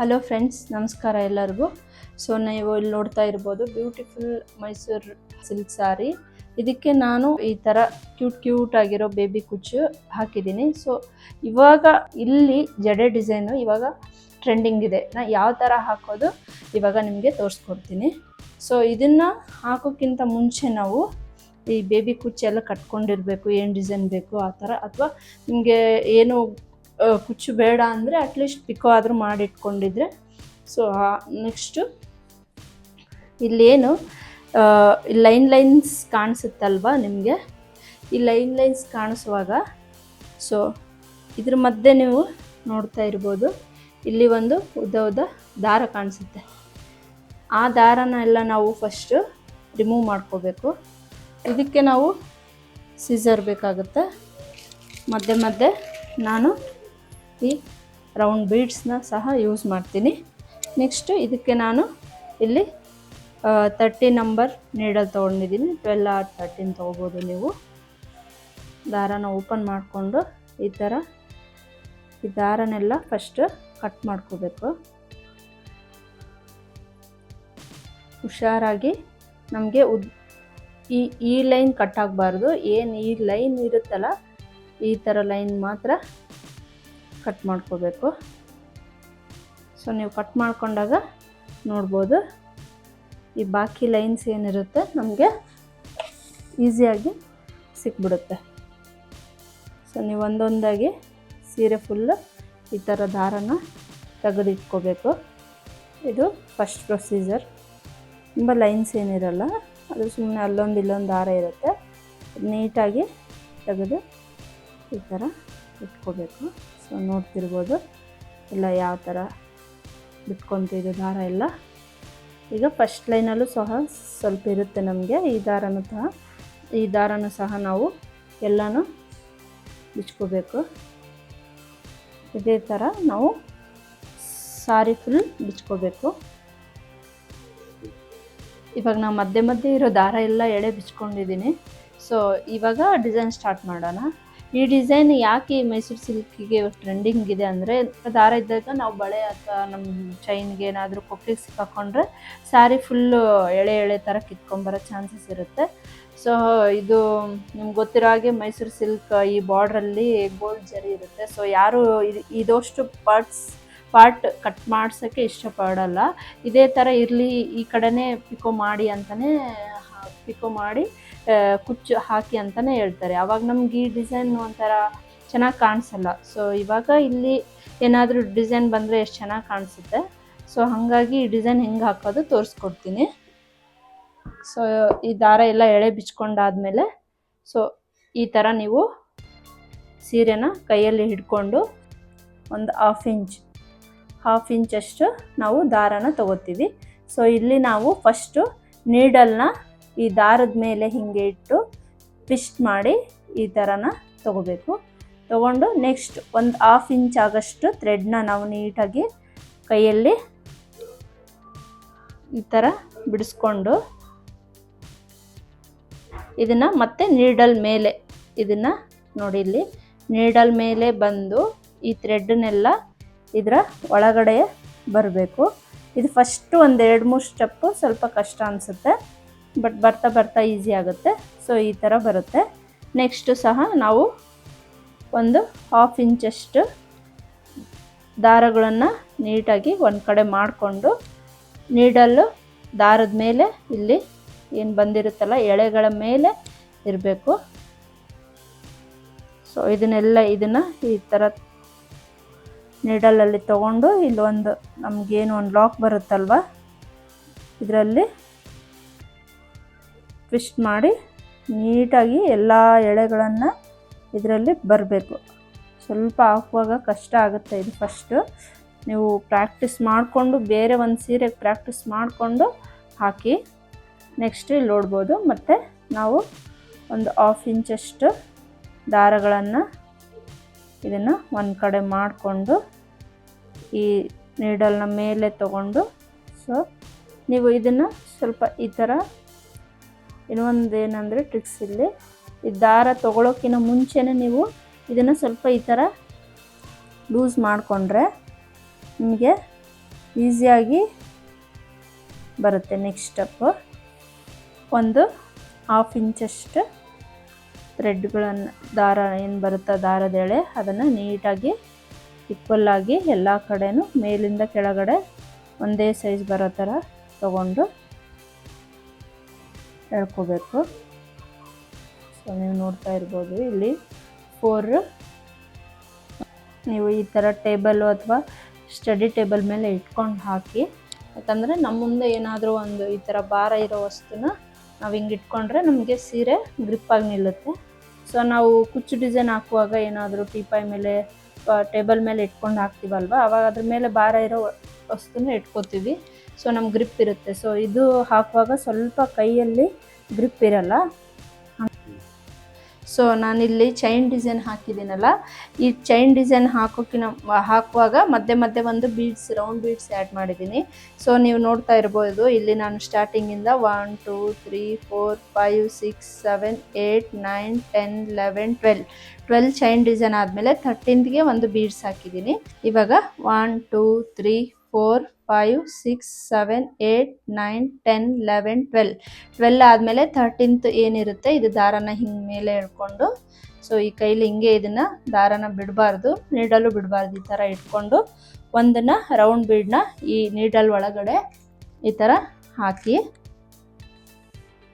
Hello friends ನಮಸ್ಕಾರ ಎಲ್ಲರಿಗೂ. So ನೀವು ಇಲ್ಲಿ ನೋಡ್ತಾ ಇರ್ಬೋದು ಬ್ಯೂಟಿಫುಲ್ ಮೈಸೂರು ಸಿಲ್ಕ್ ಸಾರಿ ಇದಕ್ಕೆ ನಾನು ಈ ಥರ ಕ್ಯೂಟ್ ಕ್ಯೂಟ್ ಆಗಿರೋ ಬೇಬಿ ಕುಚ್ಚು ಹಾಕಿದ್ದೀನಿ. ಸೊ ಇವಾಗ ಇಲ್ಲಿ ಜಡೆ ಡಿಸೈನು ಇವಾಗ ಟ್ರೆಂಡಿಂಗ್ ಇದೆ. ನಾ ಯಾವ ಥರ ಹಾಕೋದು ಇವಾಗ ನಿಮಗೆ ತೋರಿಸ್ಕೊಡ್ತೀನಿ. ಸೊ ಇದನ್ನು ಹಾಕೋಕ್ಕಿಂತ ಮುಂಚೆ ನಾವು ಈ ಬೇಬಿ ಕುಚ್ಚೆಲ್ಲ ಕಟ್ಕೊಂಡಿರಬೇಕು, ಏನು ಡಿಸೈನ್ ಬೇಕು, ಆ ಥರ ಅಥವಾ ನಿಮಗೆ ಏನು ಕುಚ್ಚು ಬೇಡ ಅಂದರೆ ಅಟ್ಲೀಸ್ಟ್ ಪಿಕೋ ಆದರೂ ಮಾಡಿಟ್ಕೊಂಡಿದ್ರೆ. ಸೊ ನೆಕ್ಸ್ಟು ಇಲ್ಲೇನು ಲೈನ್ ಲೈನ್ಸ್ ಕಾಣಿಸುತ್ತಲ್ವಾ ನಿಮಗೆ? ಈ ಲೈನ್ ಲೈನ್ಸ್ ಕಾಣಿಸುವಾಗ ಸೊ ಇದ್ರ ಮಧ್ಯೆ ನೀವು ನೋಡ್ತಾ ಇರ್ಬೋದು. ಇಲ್ಲಿ ಒಂದು ಉದ್ದ ಉದ್ದ ದಾರ ಕಾಣಿಸುತ್ತೆ. ಆ ದಾರನ ಎಲ್ಲ ನಾವು ಫಸ್ಟು ರಿಮೂವ್ ಮಾಡ್ಕೋಬೇಕು. ಇದಕ್ಕೆ ನಾವು ಸೀಸರ್ ಬೇಕಾಗುತ್ತೆ. ಮಧ್ಯೆ ಮಧ್ಯೆ ನಾನು ಈ ರೌಂಡ್ ಬೀಡ್ಸ್ನ ಸಹ ಯೂಸ್ ಮಾಡ್ತೀನಿ. ನೆಕ್ಸ್ಟು ಇದಕ್ಕೆ ನಾನು ಇಲ್ಲಿ ತರ್ಟಿ ನಂಬರ್ ನೀಡಲ್ ತೊಗೊಂಡಿದ್ದೀನಿ. ಟ್ವೆಲ್ ಆರ್ ತರ್ಟೀನ್ ತೊಗೋಬೋದು ನೀವು. ದಾರನ ಓಪನ್ ಮಾಡಿಕೊಂಡು ಈ ಥರ ಈ ದಾರನೆಲ್ಲ ಫಸ್ಟ್ ಕಟ್ ಮಾಡ್ಕೋಬೇಕು. ಹುಷಾರಾಗಿ ನಮಗೆ ಉದ್, ಈ ಈ ಲೈನ್ ಕಟ್ ಆಗಬಾರ್ದು. ಏನು ಈ ಲೈನ್ ಇರುತ್ತಲ್ಲ, ಈ ಥರ ಲೈನ್ ಮಾತ್ರ ಕಟ್ ಮಾಡ್ಕೋಬೇಕು. ಸೊ ನೀವು ಕಟ್ ಮಾಡ್ಕೊಂಡಾಗ ನೋಡ್ಬೋದು ಈ ಬಾಕಿ ಲೈನ್ಸ್ ಏನಿರುತ್ತೆ ನಮಗೆ ಈಸಿಯಾಗಿ ಸಿಕ್ಬಿಡುತ್ತೆ. ಸೊ ನೀವು ಒಂದೊಂದಾಗಿ ಸೀರೆ ಫುಲ್ಲು ಈ ಥರ ದಾರನ ತೆಗೆದಿಟ್ಕೋಬೇಕು. ಇದು ಫಸ್ಟ್ ಪ್ರೊಸೀಜರ್ ತುಂಬ ಲೈನ್ಸ್ ಏನಿರಲ್ಲ, ಅದು ಸುಮ್ಮನೆ ಅಲ್ಲೊಂದು ಇಲ್ಲೊಂದು ದಾರ ಇರುತ್ತೆ. ನೀಟಾಗಿ ತೆಗೆದು ಈ ಥರ ಇಟ್ಕೋಬೇಕು. ಸೊ ನೋಡ್ತಿರ್ಬೋದು. ಎಲ್ಲ ಯಾವ ಥರ ಬಿಟ್ಕೊತಿದ್ದು ದಾರ ಎಲ್ಲ ಈಗ ಫಸ್ಟ್ ಲೈನಲ್ಲೂ ಸಹ ಸ್ವಲ್ಪ ಇರುತ್ತೆ ನಮಗೆ. ಈ ದಾರನೂ ಸಹ, ಈ ದಾರನೂ ಸಹ ನಾವು ಎಲ್ಲನೂ ಬಿಚ್ಕೋಬೇಕು. ಇದೇ ಥರ ನಾವು ಸಾರಿ ಫುಲ್ ಬಿಚ್ಕೋಬೇಕು. ಇವಾಗ ನಾವು ಮಧ್ಯೆ ಮಧ್ಯೆ ಇರೋ ದಾರ ಎಲ್ಲ ಎಳೆ ಬಿಚ್ಕೊಂಡಿದ್ದೀನಿ. ಸೊ ಇವಾಗ ಡಿಸೈನ್ ಸ್ಟಾರ್ಟ್ ಮಾಡೋಣ. ಈ ಡಿಸೈನ್ ಯಾಕೆ ಮೈಸೂರು ಸಿಲ್ಕಿಗೆ ಟ್ರೆಂಡಿಂಗ್ ಇದೆ ಅಂದರೆ ದಾರ ಇದ್ದಾಗ ನಾವು ಬಳೆ ಅಥವಾ ನಮ್ಮ ಚೈನ್ಗೆ ಏನಾದರೂ ಕೊಕ್ಕಿಗೆ ಸಿಕ್ಕಾಕೊಂಡ್ರೆ ಸ್ಯಾರಿ ಫುಲ್ಲು ಎಳೆ ಎಳೆ ಥರ ಕಿತ್ಕೊಂಬರೋ ಚಾನ್ಸಸ್ ಇರುತ್ತೆ. ಸೊ ಇದು ನಿಮ್ಗೆ ಗೊತ್ತಿರೋ ಹಾಗೆ ಮೈಸೂರು ಸಿಲ್ಕ್ ಈ ಬಾರ್ಡ್ರಲ್ಲಿ ಗೋಲ್ಡ್ ಜರಿ ಇರುತ್ತೆ. ಸೊ ಯಾರು ಇದು ಇದಷ್ಟು ಪಾರ್ಟ್ಸ್ ಪಾರ್ಟ್ ಕಟ್ ಮಾಡ್ಸೋಕ್ಕೆ ಇಷ್ಟಪಡಲ್ಲ. ಇದೇ ಥರ ಇರಲಿ, ಈ ಕಡೆನೇ ಪಿಕೋ ಮಾಡಿ ಅಂತಲೇ ಪಿಕೋ ಮಾಡಿ ಕುಚ್ಚು ಹಾಕಿ ಅಂತಲೇ ಹೇಳ್ತಾರೆ. ಅವಾಗ ನಮ್ಗೆ ಈ ಡಿಸೈನ್ ಒಂಥರ ಚೆನ್ನಾಗಿ ಕಾಣಿಸಲ್ಲ. ಸೊ ಇವಾಗ ಇಲ್ಲಿ ಏನಾದರೂ ಡಿಸೈನ್ ಬಂದರೆ ಎಷ್ಟು ಚೆನ್ನಾಗಿ ಕಾಣಿಸುತ್ತೆ. ಸೊ ಹಾಗಾಗಿ ಈ ಡಿಸೈನ್ ಹೆಂಗೆ ಹಾಕೋದು ತೋರಿಸ್ಕೊಡ್ತೀನಿ. ಸೊ ಈ ದಾರ ಎಲ್ಲ ಎಳೆ ಬಿಚ್ಕೊಂಡಾದಮೇಲೆ ಸೊ ಈ ಥರ ನೀವು ಸೀರೆನ ಕೈಯಲ್ಲಿ ಹಿಡ್ಕೊಂಡು ಒಂದು ಹಾಫ್ ಇಂಚ್ ಹಾಫ್ ಇಂಚಷ್ಟು ನಾವು ದಾರನ ತಗೋತೀವಿ. ಸೊ ಇಲ್ಲಿ ನಾವು ಫಸ್ಟು ನೀಡಲ್ನ ಈ ದಾರದ ಮೇಲೆ ಹಿಂಗೆ ಇಟ್ಟು ಟ್ವಿಸ್ಟ್ ಮಾಡಿ ಈ ಥರನ ತಗೋಬೇಕು. ತಗೊಂಡು ನೆಕ್ಸ್ಟ್ ಒಂದು ಹಾಫ್ ಇಂಚ್ ಆಗಷ್ಟು ಥ್ರೆಡ್ನ ನಾವು ನೀಟಾಗಿ ಕೈಯಲ್ಲಿ ಈ ಥರ ಬಿಡಿಸ್ಕೊಂಡು ಇದನ್ನು ಮತ್ತೆ ನೀಡಲ್ ಮೇಲೆ ಇದನ್ನು ನೋಡಿ ಇಲ್ಲಿ. ನೀಡಲ್ ಮೇಲೆ ಬಂದು ಈ ಥ್ರೆಡ್ನೆಲ್ಲ ಇದರ ಒಳಗಡೆ ಬರಬೇಕು. ಇದು ಫಸ್ಟು ಒಂದು ಎರಡು ಮೂರು ಸ್ಟೆಪ್ಪು ಸ್ವಲ್ಪ ಕಷ್ಟ ಅನಿಸುತ್ತೆ. ಬಟ್ ಬರ್ತಾ ಬರ್ತಾ ಈಸಿ ಆಗುತ್ತೆ. ಸೊ ಈ ಥರ ಬರುತ್ತೆ. ನೆಕ್ಸ್ಟು ಸಹ ನಾವು ಒಂದು ಹಾಫ್ ಇಂಚಷ್ಟು ದಾರಗಳನ್ನು ನೀಟಾಗಿ ಒಂದು ಕಡೆ ಮಾಡಿಕೊಂಡು ನೀಡಲ್ಲು ದಾರದ ಮೇಲೆ ಇಲ್ಲಿ ಏನು ಬಂದಿರುತ್ತಲ್ಲ, ಎಳೆಗಳ ಮೇಲೆ ಇರಬೇಕು. ಸೊ ಇದನ್ನೆಲ್ಲ ಇದನ್ನು ಈ ಥರ ನೀಡಲಲ್ಲಿ ತೊಗೊಂಡು ಇಲ್ಲೊಂದು ನಮಗೇನು ಒಂದು ಲಾಕ್ ಬರುತ್ತಲ್ವ? ಇದರಲ್ಲಿ ಟ್ವಿಸ್ಟ್ ಮಾಡಿ ನೀಟಾಗಿ ಎಲ್ಲ ಎಳೆಗಳನ್ನು ಇದರಲ್ಲಿ ಬರಬೇಕು. ಸ್ವಲ್ಪ ಹಾಕುವಾಗ ಕಷ್ಟ ಆಗುತ್ತೆ ಇದು ಫಸ್ಟು ನೀವು ಪ್ರಾಕ್ಟೀಸ್ ಮಾಡಿಕೊಂಡು ಬೇರೆ ಒಂದು ಸೀರೆಗೆ ಪ್ರಾಕ್ಟೀಸ್ ಮಾಡಿಕೊಂಡು ಹಾಕಿ ನೆಕ್ಸ್ಟ್ ಇಲ್ಲಿ ನೋಡ್ಬೋದು. ಮತ್ತು ನಾವು ಒಂದು ಹಾಫ್ ಇಂಚಷ್ಟು ದಾರಗಳನ್ನು ಇದನ್ನು ಒಂದು ಕಡೆ ಮಾಡಿಕೊಂಡು ಈ ನೀಡಲ್ನ ಮೇಲೆ ತಗೊಂಡು ಸೊ ನೀವು ಇದನ್ನು ಸ್ವಲ್ಪ ಈ ಥರ ಇನ್ನೊಂದು ಏನಂದರೆ ಟ್ರಿಕ್ಸ್ ಇಲ್ಲಿ. ಈ ದಾರ ತೊಗೊಳೋಕ್ಕಿಂತ ಮುಂಚೆನೇ ನೀವು ಇದನ್ನು ಸ್ವಲ್ಪ ಈ ಥರ ಲೂಸ್ ಮಾಡಿಕೊಂಡ್ರೆ ನಿಮಗೆ ಈಸಿಯಾಗಿ ಬರುತ್ತೆ ನೆಕ್ಸ್ಟ್ ಸ್ಟೆಪ್ಪು ಒಂದು ಹಾಫ್ ಇಂಚಷ್ಟು ಥ್ರೆಡ್ಗಳನ್ನು ದಾರ ಏನು ಬರುತ್ತೆ ದಾರದ ಎಳೆ ಅದನ್ನು ನೀಟಾಗಿ ಇಕ್ವಲ್ಲಾಗಿ ಎಲ್ಲ ಕಡೆಯೂ ಮೇಲಿಂದ ಕೆಳಗಡೆ ಒಂದೇ ಸೈಜ್ ಬರೋ ಥರ ತಗೊಂಡು ಎಳ್ಕೋಬೇಕು ಸೊ ನೀವು ನೋಡ್ತಾ ಇರ್ಬೋದು ಇಲ್ಲಿ. ಫೋರ್ ನೀವು ಈ ಥರ ಟೇಬಲ್ಲು ಅಥವಾ ಸ್ಟಡಿ ಟೇಬಲ್ ಮೇಲೆ ಇಟ್ಕೊಂಡು ಹಾಕಿ. ಯಾಕಂದರೆ ನಮ್ಮ ಮುಂದೆ ಏನಾದರೂ ಒಂದು ಈ ಥರ ಭಾರ ಇರೋ ವಸ್ತುನ ನಾವು ಹಿಂಗೆ ಇಟ್ಕೊಂಡ್ರೆ ನಮಗೆ ಸೀರೆ ಗ್ರಿಪ್ಪಾಗಿ ನಿಲ್ಲುತ್ತೆ. ಸೊ ನಾವು ಕುಚ್ಚು ಡಿಸೈನ್ ಹಾಕುವಾಗ ಏನಾದರೂ ಟೀಪಾಯ್ ಮೇಲೆ ಟೇಬಲ್ ಮೇಲೆ ಇಟ್ಕೊಂಡು ಹಾಕ್ತೀವಲ್ವ? ಅವಾಗ ಅದ್ರ ಮೇಲೆ ಭಾರ ಇರೋ ವಸ್ತುನ ಇಟ್ಕೋತೀವಿ. ಸೊ ನಮ್ಮ ಗ್ರಿಪ್ ಇರುತ್ತೆ. ಸೊ ಇದು ಹಾಕುವಾಗ ಸ್ವಲ್ಪ ಕೈಯಲ್ಲಿ ಗ್ರಿಪ್ ಇರಲ್ಲ. ಸೊ ನಾನಿಲ್ಲಿ ಚೈನ್ ಡಿಸೈನ್ ಹಾಕಿದ್ದೀನಲ್ಲ. ಈ ಚೈನ್ ಡಿಸೈನ್ ಹಾಕೋಕ್ಕಿನ ಹಾಕುವಾಗ ಮಧ್ಯೆ ಮಧ್ಯೆ ಒಂದು ಬೀಡ್ಸ್ ರೌಂಡ್ ಬೀಡ್ಸ್ ಆ್ಯಡ್ ಮಾಡಿದ್ದೀನಿ. ಸೊ ನೀವು ನೋಡ್ತಾ ಇರ್ಬೋದು, ಇಲ್ಲಿ ನಾನು ಸ್ಟಾರ್ಟಿಂಗಿಂದ one two three four five six seven eight nine ten eleven twelve twelve chain design ಆದಮೇಲೆ ಥರ್ಟೀನ್ತ್ಗೆ ಒಂದು ಬೀಡ್ಸ್ ಹಾಕಿದ್ದೀನಿ. ಇವಾಗ one two three four five six seven eight nine ten eleven twelve twelve ಆದಮೇಲೆ ಥರ್ಟೀನ್ತ್ ಏನಿರುತ್ತೆ, ಇದು ದಾರನ ಹಿಂಗೆ ಮೇಲೆ ಎಳ್ಕೊಂಡು ಸೊ ಈ ಕೈಲಿ ಹಿಂಗೆ ಇದನ್ನು ದಾರನ ಬಿಡಬಾರ್ದು, ನೀಡಲು ಬಿಡಬಾರ್ದು ಈ ಥರ ಇಟ್ಕೊಂಡು, ಒಂದನ್ನು ರೌಂಡ್ ಬೀಡನ್ನ ಈ ನೀಡಲ್ ಒಳಗಡೆ ಈ ಥರ ಹಾಕಿ.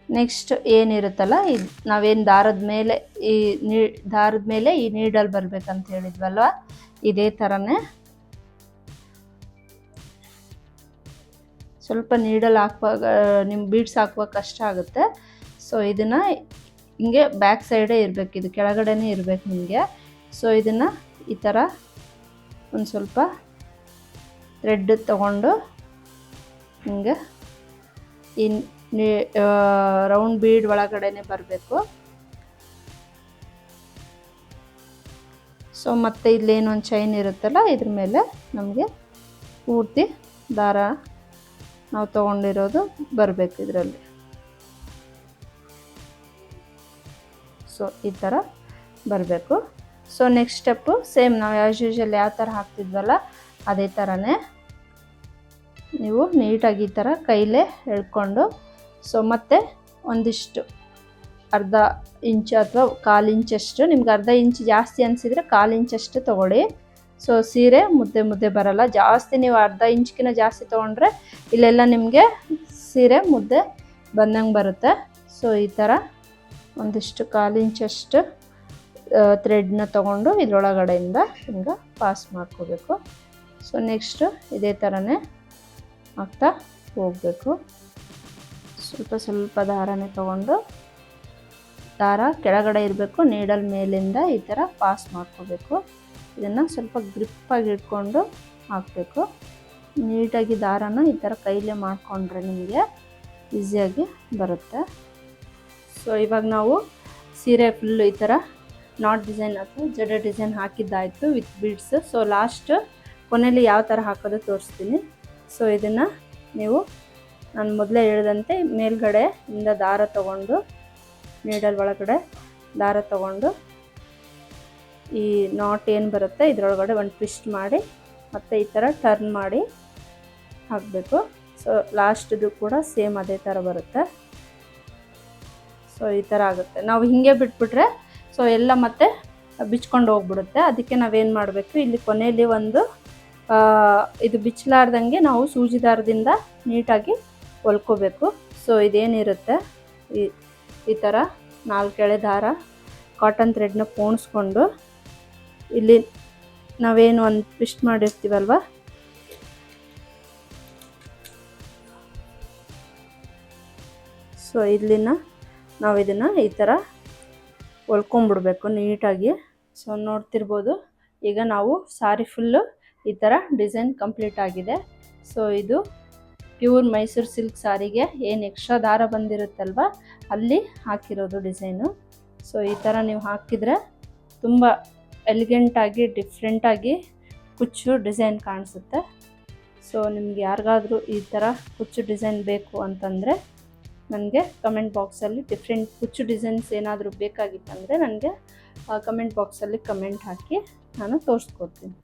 ನೆಕ್ಸ್ಟ್ ಏನಿರುತ್ತಲ್ಲ ಈ ನಾವೇನು ದಾರದ ಮೇಲೆ ಈ ನೀ, ದಾರದ ಮೇಲೆ ಈ ನೀಡಲ್ ಬರಬೇಕಂತ ಹೇಳಿದ್ವಲ್ವ, ಇದೇ ಥರನೇ ಸ್ವಲ್ಪ ನೀಡಲ್ ಹಾಕುವಾಗ ನಿಮ್ಮ ಬೀಡ್ಸ್ ಹಾಕುವಾಗ ಕಷ್ಟ ಆಗುತ್ತೆ. ಸೊ ಇದನ್ನು ಹಿಂಗೆ ಬ್ಯಾಕ್ ಸೈಡೇ ಇರಬೇಕು, ಇದು ಕೆಳಗಡೆನೇ ಇರಬೇಕು ನಿಮಗೆ. ಸೊ ಇದನ್ನು ಈ ಥರ ಒಂದು ಸ್ವಲ್ಪ ಥ್ರೆಡ್ ತಗೊಂಡು ಹಿಂಗೆ ಇನ್ ರೌಂಡ್ ಬೀಡ್ ಒಳಗಡೆನೆ ಬರಬೇಕು. ಸೊ ಮತ್ತು ಇಲ್ಲೇನೊಂದು ಚೈನ್ ಇರುತ್ತಲ್ಲ, ಇದ್ರ ಮೇಲೆ ನಮಗೆ ಪೂರ್ತಿ ದಾರ ನಾವು ತೊಗೊಂಡಿರೋದು ಬರಬೇಕು ಇದರಲ್ಲಿ. ಸೊ ಈ ಥರ ಬರಬೇಕು. ಸೊ ನೆಕ್ಸ್ಟ್ ಸ್ಟೆಪ್ಪು ಸೇಮ್ ನಾವು ಆ್ಯಸ್ ಯೂಶಲ್ ಯಾವ ಥರ ಹಾಕ್ತಿದ್ವಲ್ಲ, ಅದೇ ಥರನೇ ನೀವು ನೀಟಾಗಿ ಈ ಥರ ಕೈಲೇ ಎಳ್ಕೊಂಡು ಸೊ ಮತ್ತೆ ಒಂದಿಷ್ಟು ಅರ್ಧ ಇಂಚು ಅಥವಾ ಕಾಲು ಇಂಚಷ್ಟು ನಿಮ್ಗೆ ಅರ್ಧ ಇಂಚ್ ಜಾಸ್ತಿ ಅನಿಸಿದರೆ ಕಾಲು ಇಂಚಷ್ಟು ತೊಗೊಳ್ಳಿ. ಸೊ ಸೀರೆ ಮುದ್ದೆ ಮುದ್ದೆ ಬರಲ್ಲ. ಜಾಸ್ತಿ ನೀವು ಅರ್ಧ ಇಂಚ್ಕಿನ ಜಾಸ್ತಿ ತೊಗೊಂಡ್ರೆ ಇಲ್ಲೆಲ್ಲ ನಿಮಗೆ ಸೀರೆ ಮುದ್ದೆ ಬಂದಂಗೆ ಬರುತ್ತೆ. ಸೊ ಈ ಥರ ಒಂದಿಷ್ಟು ಕಾಲು ಇಂಚಷ್ಟು ಥ್ರೆಡ್ನ ತೊಗೊಂಡು ಇದರೊಳಗಡೆಯಿಂದ ಹಿಂಗೆ ಪಾಸ್ ಮಾಡ್ಕೋಬೇಕು. ಸೊ ನೆಕ್ಸ್ಟು ಇದೇ ಥರನೇ ಆಗ್ತಾ ಹೋಗಬೇಕು. ಸ್ವಲ್ಪ ಸ್ವಲ್ಪ ದಾರನೇ ತೊಗೊಂಡು ದಾರ ಕೆಳಗಡೆ ಇರಬೇಕು ನೀಡಲ್ ಮೇಲಿಂದ ಈ ಥರ ಪಾಸ್ ಮಾಡ್ಕೋಬೇಕು. ಇದನ್ನು ಸ್ವಲ್ಪ ಗ್ರಿಪ್ಪಾಗಿ ಇಟ್ಕೊಂಡು ಹಾಕಬೇಕು. ನೀಟಾಗಿ ದಾರನ ಈ ಥರ ಕೈಲೇ ಮಾಡಿಕೊಂಡ್ರೆ ನಿಮಗೆ ಈಸಿಯಾಗಿ ಬರುತ್ತೆ. ಸೊ ಇವಾಗ ನಾವು ಸೀರೆ ಫುಲ್ ಈ ಥರ ನಾಟ್ ಡಿಸೈನ್ ಅಥವಾ ಜಡ ಡಿಸೈನ್ ಹಾಕಿದ್ದಾಯಿತು ವಿತ್ ಬೀಡ್ಸ್ ಸೊ ಲಾಸ್ಟ್ ಕೊನೆಯಲ್ಲಿ ಯಾವ ಥರ ಹಾಕೋದು ತೋರಿಸ್ತೀನಿ. ಸೊ ಇದನ್ನು ನೀವು ನಾನು ಮೊದಲೇ ಹೇಳಿದಂತೆ ಮೇಲ್ಗಡೆಯಿಂದ ದಾರ ತಗೊಂಡು ನೀಡಲ್ ಒಳಗಡೆ ದಾರ ತಗೊಂಡು ಈ ನಾಟ್ ಏನು ಬರುತ್ತೆ, ಇದರೊಳಗಡೆ ಒಂದು ಟ್ವಿಸ್ಟ್ ಮಾಡಿ, ಮತ್ತು ಈ ಥರ ಟರ್ನ್ ಮಾಡಿ ಹಾಕಬೇಕು. ಸೊ ಲಾಸ್ಟ್ದು ಕೂಡ ಸೇಮ್ ಅದೇ ಥರ ಬರುತ್ತೆ. ಸೊ ಈ ಥರ ಆಗುತ್ತೆ. ನಾವು ಹೀಗೆ ಬಿಟ್ಬಿಟ್ರೆ ಸೊ ಎಲ್ಲ ಮತ್ತೆ ಬಿಚ್ಕೊಂಡು ಹೋಗ್ಬಿಡುತ್ತೆ. ಅದಕ್ಕೆ ನಾವೇನು ಮಾಡಬೇಕು, ಇಲ್ಲಿ ಕೊನೆಯಲ್ಲಿ ಒಂದು ಇದು ಬಿಚ್ಚಲಾರ್ದಂಗೆ ನಾವು ಸೂಜಿ ದಾರದಿಂದ ನೀಟಾಗಿ ಹೊಲ್ಕೋಬೇಕು. ಸೊ ಇದೇನಿರುತ್ತೆ, ಈ ಈ ಥರ ನಾಲ್ಕೆಳೆ ದಾರ ಕಾಟನ್ ಥ್ರೆಡ್ನ ಪೋಣಿಸ್ಕೊಂಡು ಇಲ್ಲಿ ನಾವೇನು ಒಂದು ಟ್ವಿಸ್ಟ್ ಮಾಡಿರ್ತೀವಲ್ವ? ಸೊ ಇಲ್ಲಿನ ನಾವು ಇದನ್ನು ಈ ಥರ ಹೊಲ್ಕೊಂಬಿಡ್ಬೇಕು ನೀಟಾಗಿ. ಸೊ ನೋಡ್ತಿರ್ಬೋದು. ಈಗ ನಾವು ಸಾರಿ ಫುಲ್ಲು ಈ ಥರ ಡಿಸೈನ್ ಕಂಪ್ಲೀಟ್ ಆಗಿದೆ. ಸೊ ಇದು ಪ್ಯೂರ್ ಮೈಸೂರು ಸಿಲ್ಕ್ ಸಾರಿಗೆ. ಏನು ಎಕ್ಸ್ಟ್ರಾ ದಾರ ಬಂದಿರುತ್ತಲ್ವ? ಅಲ್ಲಿ ಹಾಕಿರೋದು ಡಿಸೈನು. ಸೊ ಈ ಥರ ನೀವು ಹಾಕಿದರೆ ತುಂಬ ಎಲಿಗೆಂಟಾಗಿ ಡಿಫ್ರೆಂಟಾಗಿ ಕುಚ್ಚು ಡಿಸೈನ್ ಕಾಣಿಸುತ್ತೆ. ಸೊ ನಿಮ್ಗೆ ಯಾರಿಗಾದರೂ ಈ ಥರ ಕುಚ್ಚು ಡಿಸೈನ್ ಬೇಕು ಅಂತಂದರೆ ನನಗೆ ಕಮೆಂಟ್ ಬಾಕ್ಸಲ್ಲಿ ಡಿಫ್ರೆಂಟ್ ಕುಚ್ಚು ಡಿಸೈನ್ಸ್ ಏನಾದರೂ ಬೇಕಾಗಿತ್ತಂದರೆ ನನಗೆ ಕಮೆಂಟ್ ಬಾಕ್ಸಲ್ಲಿ ಕಮೆಂಟ್ ಹಾಕಿ ನಾನು ತೋರಿಸ್ಕೊಡ್ತೀನಿ.